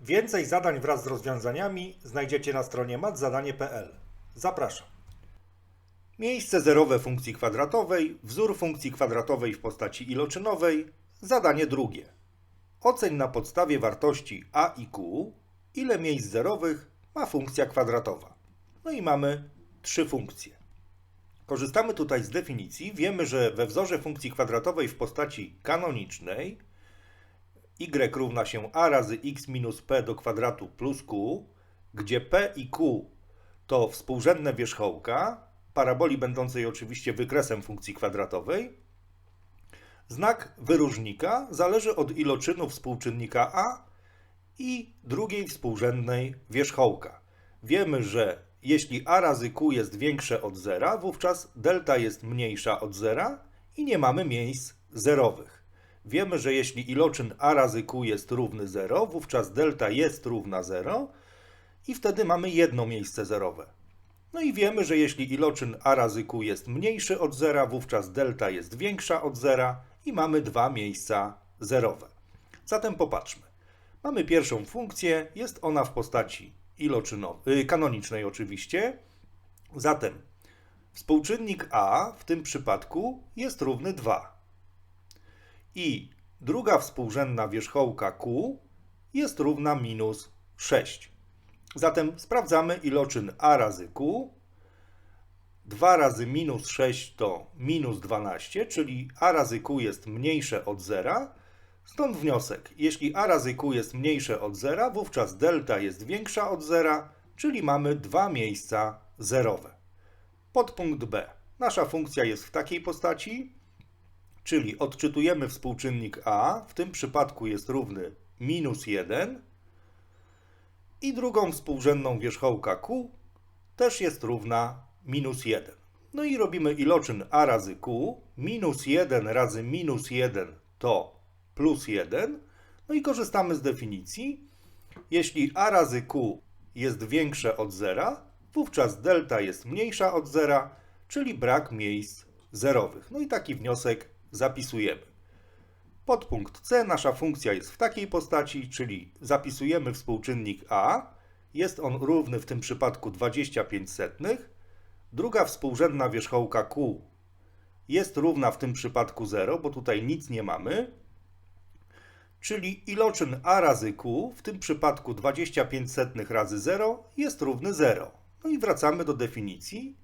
Więcej zadań wraz z rozwiązaniami znajdziecie na stronie matzadanie.pl. Zapraszam. Miejsce zerowe funkcji kwadratowej, wzór funkcji kwadratowej w postaci iloczynowej, zadanie drugie. Oceń na podstawie wartości a i q, ile miejsc zerowych ma funkcja kwadratowa. No i mamy trzy funkcje. Korzystamy tutaj z definicji. Wiemy, że we wzorze funkcji kwadratowej w postaci kanonicznej y równa się a razy x minus p do kwadratu plus q, gdzie p i q to współrzędne wierzchołka, paraboli będącej oczywiście wykresem funkcji kwadratowej. Znak wyróżnika zależy od iloczynu współczynnika a i drugiej współrzędnej wierzchołka. Wiemy, że jeśli a razy q jest większe od zera, wówczas delta jest mniejsza od zera i nie mamy miejsc zerowych. Wiemy, że jeśli iloczyn a razy q jest równy 0, wówczas delta jest równa 0 i wtedy mamy jedno miejsce zerowe. No i wiemy, że jeśli iloczyn a razy q jest mniejszy od zera, wówczas delta jest większa od zera i mamy dwa miejsca zerowe. Zatem popatrzmy. Mamy pierwszą funkcję, jest ona w postaci iloczynowej, kanonicznej oczywiście. Zatem współczynnik a w tym przypadku jest równy 2. I druga współrzędna wierzchołka q jest równa minus 6. Zatem sprawdzamy iloczyn a razy q. 2 razy minus 6 to minus 12, czyli a razy q jest mniejsze od zera. Stąd wniosek, jeśli a razy q jest mniejsze od zera, wówczas delta jest większa od zera, czyli mamy dwa miejsca zerowe. Podpunkt B. Nasza funkcja jest w takiej postaci, czyli odczytujemy współczynnik a, w tym przypadku jest równy minus 1 i drugą współrzędną wierzchołka q też jest równa minus 1. No i robimy iloczyn a razy q, minus 1 razy minus 1 to plus 1. No i korzystamy z definicji. Jeśli a razy q jest większe od zera, wówczas delta jest mniejsza od zera, czyli brak miejsc zerowych. No i taki wniosek zapisujemy. Podpunkt C, nasza funkcja jest w takiej postaci, czyli zapisujemy współczynnik a, jest on równy w tym przypadku 25 setnych. Druga współrzędna wierzchołka q jest równa w tym przypadku 0, bo tutaj nic nie mamy. Czyli iloczyn a razy q, w tym przypadku 25 setnych razy 0, jest równy 0. No i wracamy do definicji.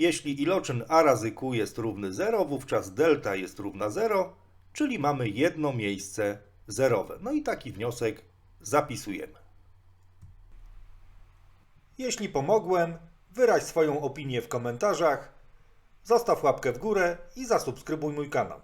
Jeśli iloczyn a razy q jest równy 0, wówczas delta jest równa 0, czyli mamy jedno miejsce zerowe. No i taki wniosek zapisujemy. Jeśli pomogłem, wyraź swoją opinię w komentarzach, zostaw łapkę w górę i zasubskrybuj mój kanał.